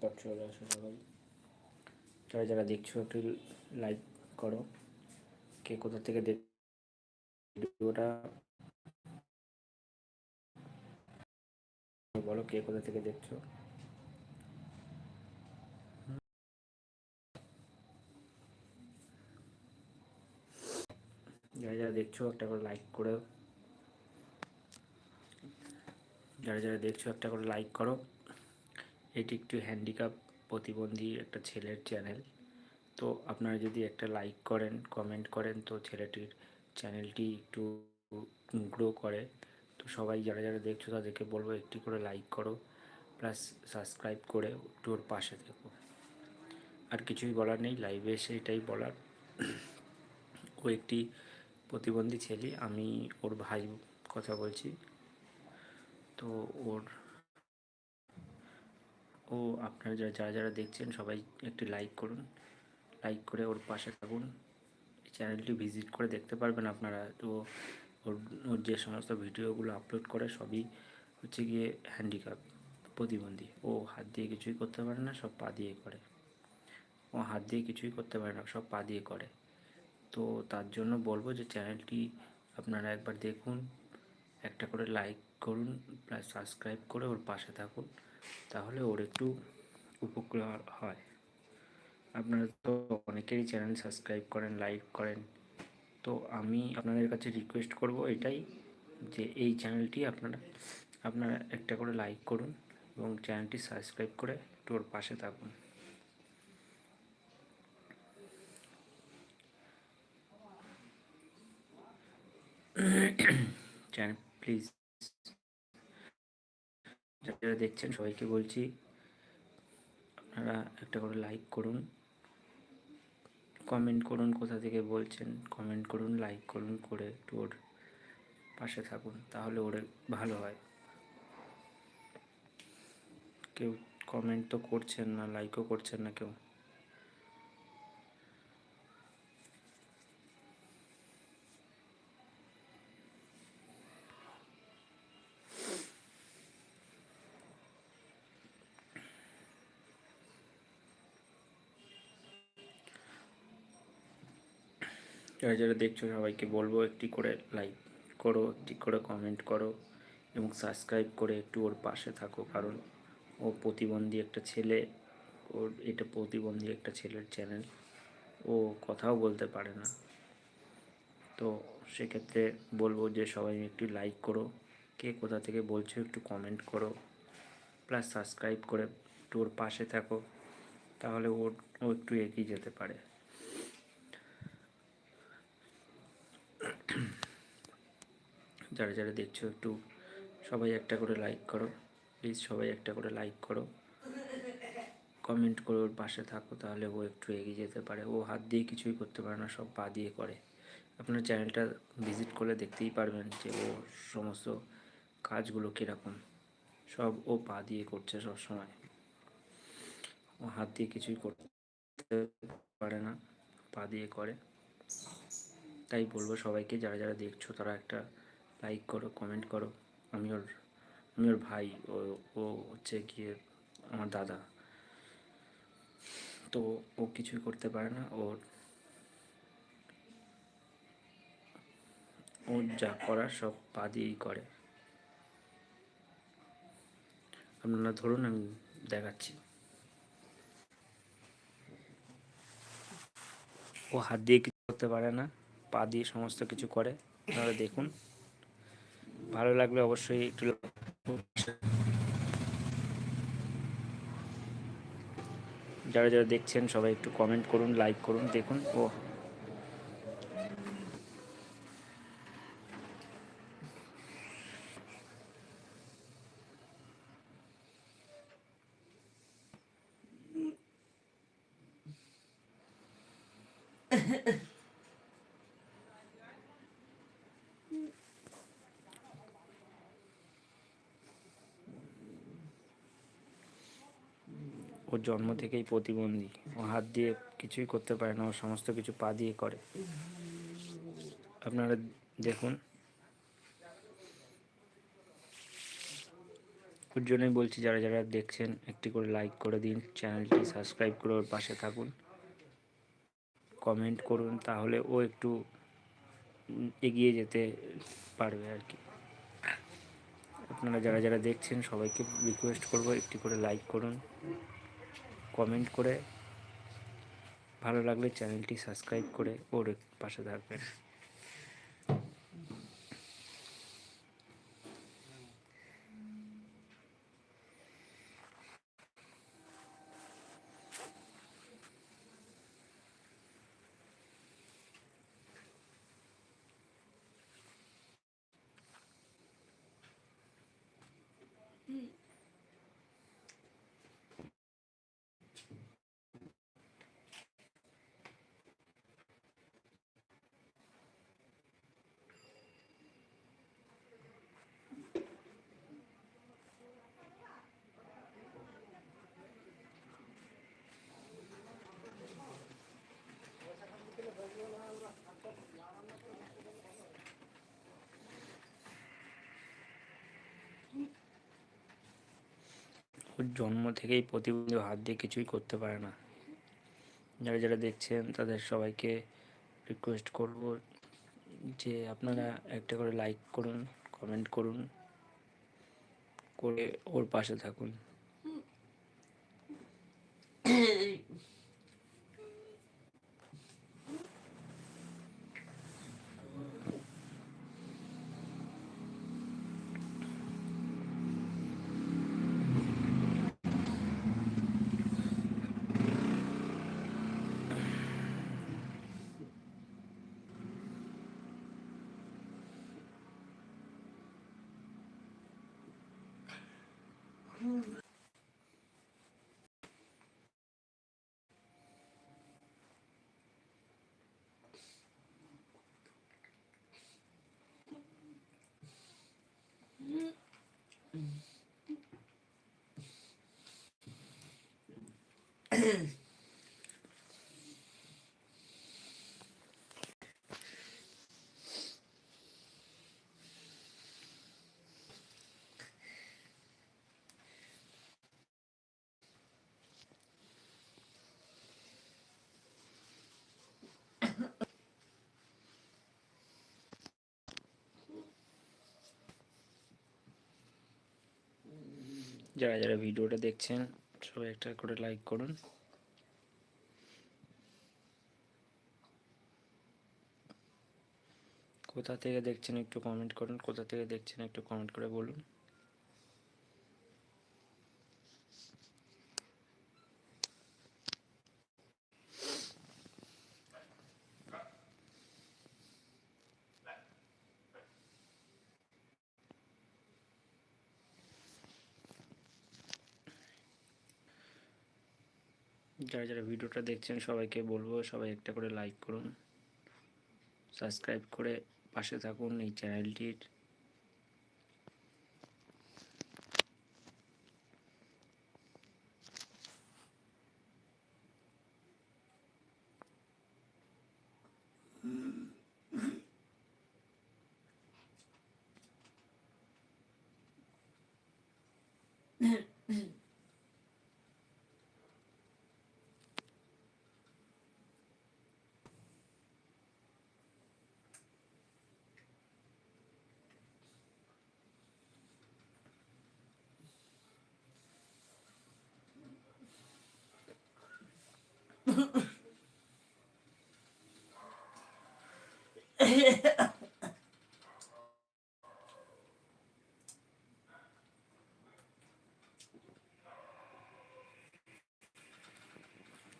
Laptop চলে আসো সবাই। যারা যারা দেখছ, একটু লাইক করো। কে কোথা থেকে দেখ ভিডিওটা বলো, কে কোথা থেকে দেখছ? যারা যারা দেখছ, একটা করে লাইক করে যারা যারা দেখছ, একটা করে লাইক করো। এটি একটু হ্যান্ডিক্যাপ প্রতিবন্ধী একটা ছেলের চ্যানেল তো আপনারা যদি একটা লাইক করেন কমেন্ট করেন, তো ছেলেটির চ্যানেলটি একটু গ্রো করে। তো সবাই যারা যারা দেখছ তাদেরকে বলব একটি করে লাইক করো প্লাস সাবস্ক্রাইব করে একটু ওর পাশে থেকো। আর কিছুই বলার নেই লাইভে এসে এটাই বলার। ও একটি প্রতিবন্ধী ছেলে, আমি ওর ভাই কথা বলছি। তো ওর ও আপনারা যারা যারা যারা দেখছেন, সবাই একটু লাইক করুন। লাইক করে ওর পাশে থাকুন। চ্যানেলটি ভিজিট করে দেখতে পারবেন আপনারা। তো ওর ওর যে সমস্ত ভিডিওগুলো আপলোড করে, সবই হচ্ছে গিয়ে হ্যান্ডিক্যাপ প্রতিবন্ধী। ও হাত দিয়ে কিছুই করতে পারে না, সব পা দিয়ে করে। ও হাত দিয়ে কিছুই করতে পারে না, সব পা দিয়ে করে। তো তার জন্য বলব যে চ্যানেলটি আপনারা একবার দেখুন, একটা করে লাইক করুন প্লাস সাবস্ক্রাইব করে ওর পাশে থাকুন। তাহলে ওর একটু উপকার হয়। আপনারা তো অনেকেরই চ্যানেল সাবস্ক্রাইব করেন, লাইক করেন। তো আমি আপনাদের কাছে রিকোয়েস্ট করব এটাই যে এই চ্যানেলটি আপনারা আপনারা একটা করে লাইক করুন এবং চ্যানেলটি সাবস্ক্রাইব করে একটু ওর পাশে থাকুন। চ্যানেল প্লিজ যারা দেখছেন, সবাইকে বলছি, আপনারা একটা করে লাইক করুন। কমেন্ট করুন কোথা থেকে বলছেন কমেন্ট করুন লাইক করুন, করে একটু ওর পাশে থাকুন, তাহলে ওর ভালো হয়। কেউ কমেন্ট তো করছেন না লাইকও করছেন না কেউ। যারা যারা দেখছ সবাইকে বলব একটি করে লাইক করো, একটি করে কমেন্ট করো এবং সাবস্ক্রাইব করে একটু ওর পাশে থাকো। কারণ ও প্রতিবন্ধী একটা ছেলে, ওর এটা প্রতিবন্ধী একটা ছেলের চ্যানেল ও কথাও বলতে পারে না। তো সেক্ষেত্রে বলব যে সবাই একটু লাইক করো। কে কোথা থেকে বলছো একটু কমেন্ট করো। প্লাস সাবস্ক্রাইব করে একটু ওর পাশে থাকো। তাহলে ওর, ও একটু এগিয়ে যেতে পারে। যারা যারা দেখছ একটু সবাই একটা করে লাইক করো। প্লিজ সবাই একটা করে লাইক করো। কমেন্ট করে, ওর পাশে থাকো, তাহলে ও একটু এগিয়ে যেতে পারে। ও হাত দিয়ে কিছুই করতে পারে না, সব পা দিয়ে করে। আপনার চ্যানেলটা ভিজিট করলে দেখতেই পারবেন যে ও সমস্ত কাজগুলো কীরকম। সব ও পা দিয়ে করছে সব সময় ও হাত দিয়ে কিছুই করতে পারে না, পা দিয়ে করে। তাই বলব সবাইকে, যারা যারা দেখছ তারা একটা লাইক করো কমেন্ট করো। আমি ওর আমি ওর ভাই, ও ও হচ্ছে গিয়ে আমার দাদা। তো ও কিছুই করতে পারে না, ওর, ও যা করার সব পা দিয়েই করে। আপনারা ধরুন, আমি দেখাচ্ছি। ও হাত দিয়ে কিছু করতে পারে না, পা দিয়ে সমস্ত কিছু করে। আপনারা দেখুন। ভালো লাগলে অবশ্যই একটু যারা যারা দেখছেন সবাই একটু কমেন্ট করুন লাইক করুন, দেখুন। ও ওর জন্ম থেকেই প্রতিবন্ধী। ও হাত দিয়ে কিছুই করতে পারে না, ও সমস্ত কিছু পা দিয়ে করে। আপনারা দেখুন। ওর জন্যই বলছি, যারা যারা দেখছেন, একটি করে লাইক করে দিন, চ্যানেলটি সাবস্ক্রাইব করে ওর পাশে থাকুন। কমেন্ট করুন, তাহলে ও একটু এগিয়ে যেতে পারবে আর কি। আপনারা যারা যারা দেখছেন, সবাইকে রিকোয়েস্ট করব, একটি করে লাইক করুন। কমেন্ট করে। ভালো লাগলে চ্যানেলটি সাবস্ক্রাইব করে ওর পাশে থাকবেন। ওর জন্ম থেকেই প্রতিবন্ধী হাত দিয়ে কিছুই করতে পারে না। যারা যারা দেখছেন, তাদের সবাইকে রিকোয়েস্ট করব যে আপনারা একটা করে লাইক করুন কমেন্ট করুন, করে ওর পাশে থাকুন। যারা যারা ভিডিওটা দেখছেন, সবাই একটা করে লাইক করুন। কোথা থেকে দেখছেন একটু কমেন্ট করুন, কোথা থেকে দেখছেন একটু কমেন্ট করে বলুন। যারা যারা ভিডিওটা দেখছেন, সবাইকে বলব সবাই একটা করে লাইক করুন। সাবস্ক্রাইব করে পাশে থাকুন এই চ্যানেলটির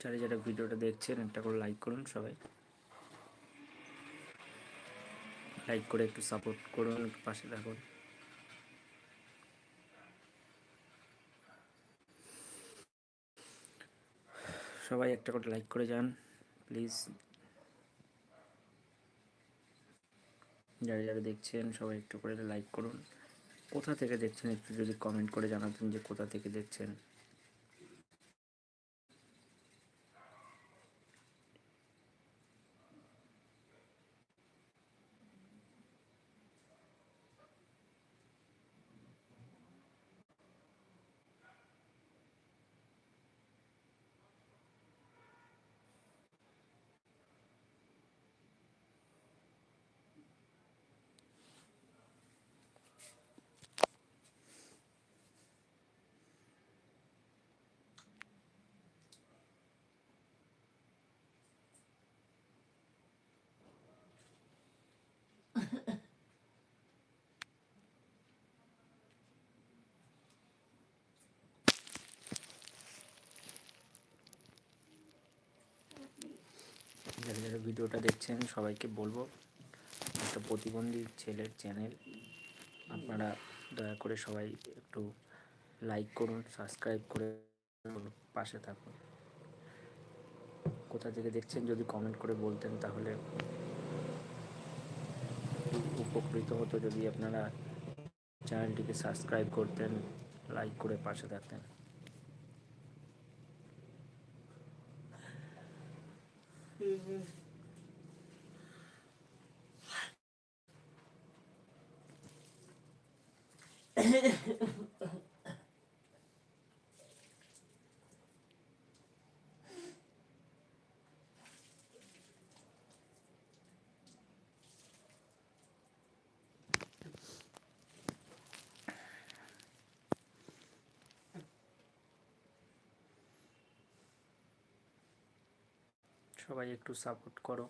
যারা যারা ভিডিওটা দেখছেন, একটা করে লাইক করুন সবাই। লাইক করে একটু সাপোর্ট করুন একটু পাশে থাকুন। সবাই একটা করে লাইক করে যান প্লিজ যারা যারা দেখছেন, সবাই একটু করে লাইক করুন। কোথা থেকে দেখছেন, একটু যদি কমেন্ট করে জানাতেন যে কোথা থেকে দেখছেন যারা যারা ভিডিওটা দেখছেন, সবাইকে বলব একটা প্রতিবন্ধী ছেলের চ্যানেল। আপনারা দয়া করে সবাই একটু লাইক করুন সাবস্ক্রাইব করে পাশে থাকুন। কোথা থেকে দেখছেন যদি কমেন্ট করে বলতেন তাহলে উপকৃত হতো। যদি আপনারা চ্যানেলটিকে সাবস্ক্রাইব করতেন লাইক করে পাশে থাকতেন। সবাই একটু সাপোর্ট করো।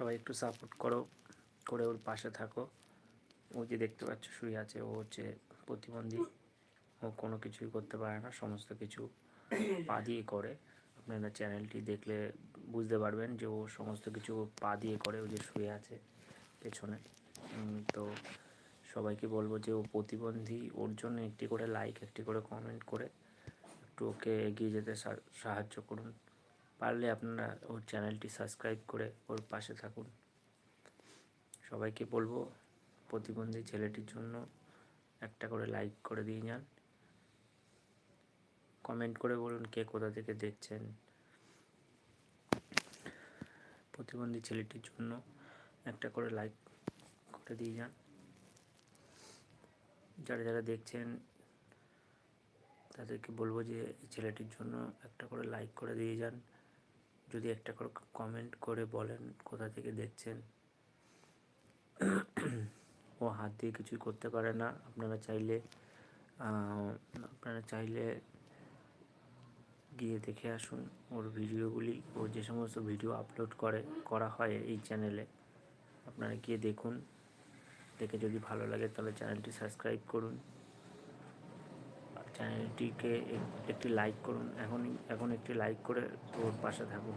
সবাই একটু সাপোর্ট করো, করে ওর পাশে থাকো। ও যে দেখতে পাচ্ছ শুয়ে আছে, ও হচ্ছে প্রতিবন্ধী। ও কোনো কিছুই করতে পারে না, সমস্ত কিছু পা দিয়ে করে। আপনারা চ্যানেলটি দেখলে বুঝতে পারবেন যে ও সমস্ত কিছু পা দিয়ে করে, ও যে শুয়ে আছে পেছনে। তো সবাইকে বলব যে ও প্রতিবন্ধী, ওর জন্য একটি করে লাইক একটি করে কমেন্ট করে একটু ওকে এগিয়ে যেতে সাহায্য করুন। পারলে আপনারা ওর চ্যানেলটি সাবস্ক্রাইব করে ওর পাশে থাকুন। সবাইকে বলব, প্রতিবন্ধী ছেলেটির জন্য একটা করে লাইক করে দিয়ে যান। কমেন্ট করে বলুন কে কোথা থেকে দেখছেন। প্রতিবন্ধী ছেলেটির জন্য একটা করে লাইক করে দিয়ে যান। যারা যারা দেখছেন, তাদেরকে বলব যে ছেলেটির জন্য একটা করে লাইক করে দিয়ে যান। যদি একটা করে কমেন্ট করে বলেন কোথা থেকে দেখছেন। ও হাত দিয়ে কিছুই করতে পারে না। আপনারা চাইলে আপনারা চাইলে গিয়ে দেখে আসুন ওর ভিডিওগুলি। ও যে সমস্ত ভিডিও আপলোড করে, করা হয় এই চ্যানেলে আপনারা গিয়ে দেখুন। দেখে যদি ভালো লাগে তাহলে চ্যানেলটি সাবস্ক্রাইব করুন। চ্যানেলটিকে এক- একটি লাইক করুন। এখন এখন একটি লাইক করে ওর পাশে থাকুন।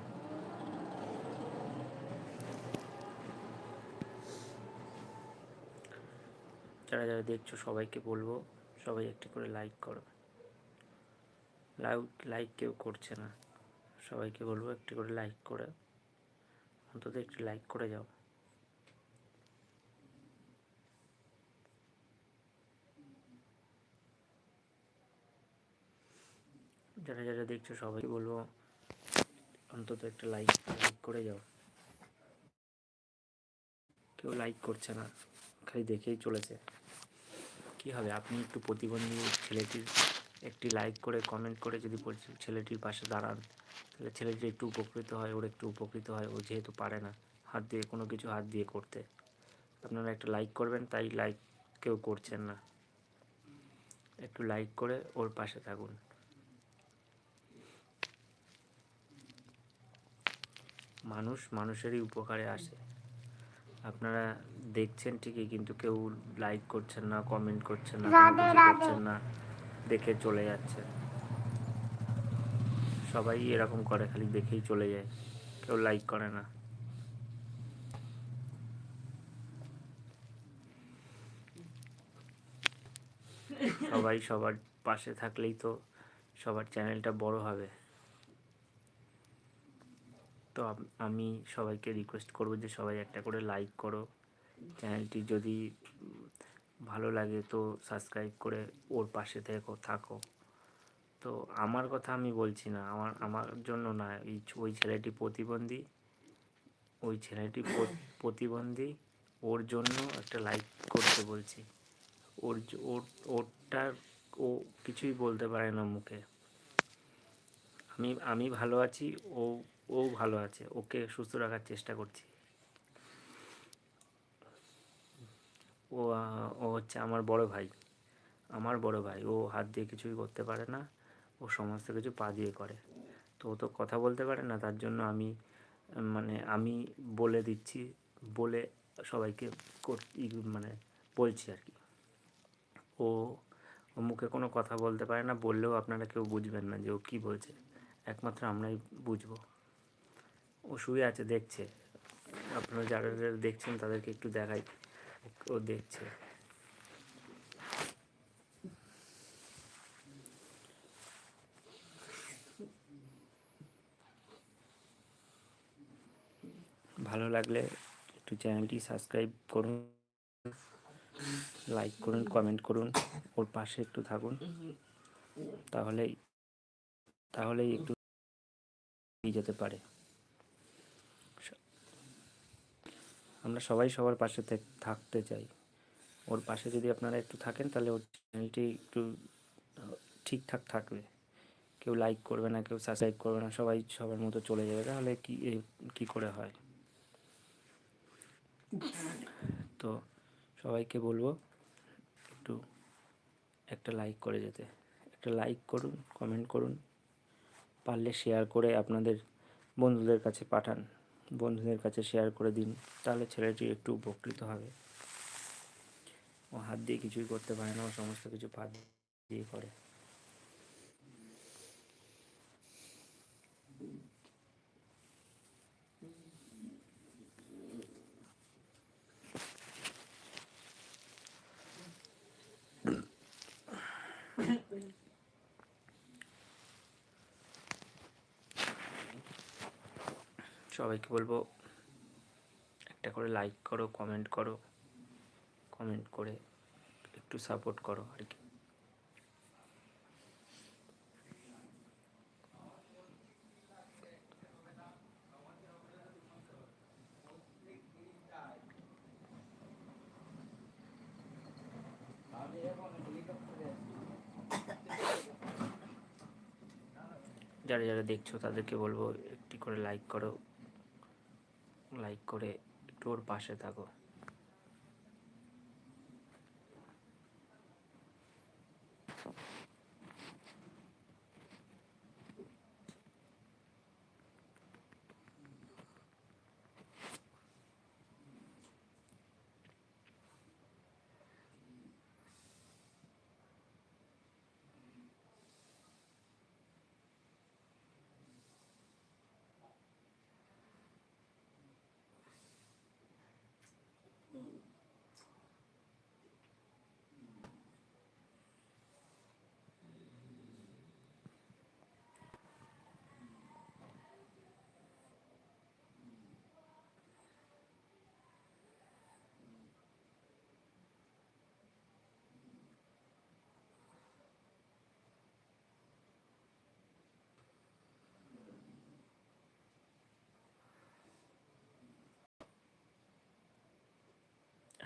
যারা যারা দেখছ, সবাইকে বলব, সবাই একটি করে লাইক করো। লাইক লাইক কেউ করছে না। সবাইকে বলব একটি করে লাইক করে। অন্তত একটি লাইক করে যাও। যারা যারা দেখছ সবাই বলব অন্তত একটা লাইক লাইক করে যাও। কেউ লাইক করছে না, খালি দেখেই চলেছে। কি হবে? আপনি একটু প্রতিবন্ধী ছেলেটির একটি লাইক করে কমেন্ট করে যদি ছেলেটির পাশে দাঁড়ান, তাহলে ছেলেটি একটু উপকৃত হয়, ওর একটু উপকৃত হয়, ও যেহেতু পারে না, হাত দিয়ে, কোনো কিছু হাত দিয়ে করতে। আপনারা একটা লাইক করবেন, তাই লাইক কেউ করছেন না। একটু লাইক করে ওর পাশে থাকুন। মানুষ মানুষেরই উপকারে আসে। আপনারা দেখছেন ঠিকই কিন্তু কেউ লাইক করছেন না কমেন্ট করছেন না করছেন না দেখে চলে যাচ্ছে। সবাই এরকম করে খালি দেখেই চলে যায়। কেউ লাইক করে না। সবাই সবার পাশে থাকলেই তো সবার চ্যানেলটা বড় হবে। তো আম- সবাইকে রিকোয়েস্ট করব যে সবাই একটা করে লাইক করো। চ্যানেলটি যদি ভালো লাগে তো সাবস্ক্রাইব করে ওর পাশে থেকো, থাকো। তো আমার কথা আমি বলছি না, আমার আমার জন্য না ওই ছেলেটি প্রতিবন্ধী, ওই ছেলেটি প্র- প্রতিবন্ধী, ওর জন্য একটা লাইক করতে বলছি। ওর ওর, ওরটা ও কিছুই বলতে পারে না মুখে। আমি আমি ভালো আছি, ও ও ভালো আছে, ওকে সুস্থ রাখার চেষ্টা করছি। ও ও হচ্ছে আমার বড় ভাই, আমার বড় ভাই, ও হাত দিয়ে কিছুই করতে পারে না, ও সমস্ত কিছু পা দিয়ে করে। তো ও তো কথা বলতে পারে না, তার জন্য আমি মানে আমি বলে দিচ্ছি, বলে সবাইকে মানে বলছি আর কি। ও মুখে কোনো কথা বলতে পারে না, বললেও আপনারা কেউ বুঝবেন না যে ও কী বলছে, একমাত্র আমরাই বুঝব। ও শুয়ে আছে, দেখছে। আপনারা যারা যারা দেখছেন তাদেরকে একটু দেখাই। ও- দেখছে। ভালো লাগলে একটু চ্যানেলটি সাবস্ক্রাইব করুন, লাইক করুন, কমেন্ট করুন, ওর পাশে একটু থাকুন। তাহলেই তাহলেই একটু যেতে পারে। আমরা সবাই সবার পাশে থাক- থাকতে চাই। ওর পাশে যদি আপনারা একটু থাকেন, তাহলে ওর চ্যানেলটি একটু ঠিকঠাক থাকবে। কেউ লাইক করবে না, কেউ সাবস্ক্রাইব করবে না, সবাই সবার মতো চলে যাবে। তাহলে কি কী করে হয়? তো সবাইকে বলব, একটু, একটা লাইক করে যেতে। একটা লাইক করুন কমেন্ট করুন, পারলে শেয়ার করে আপনাদের বন্ধুদের কাছে পাঠান। বন্ধুদের কাছে শেয়ার করে দিন, তাহলে ছেলেটি একটু উপকৃত হবে। ও হাত দিয়ে কিছুই করতে পারে না, ও সমস্ত কিছু পা দিয়ে করে। সবাইকে বলব, একটা করে লাইক করো কমেন্ট করো কমেন্ট করে একটু সাপোর্ট করো আর কি। যারা যারা দেখছ তাদেরকে বলব, একটি করে লাইক করো। লাইক করে একটু ওর পাশে থাকো।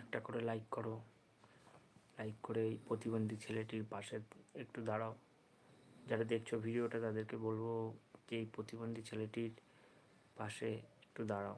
একটা করে লাইক করো। লাইক করে এই প্রতিবন্ধী ছেলেটির পাশে একটু দাঁড়াও। যারা দেখছ ভিডিওটা তাদেরকে বলব, যে এই প্রতিবন্ধী ছেলেটির পাশে একটু দাঁড়াও।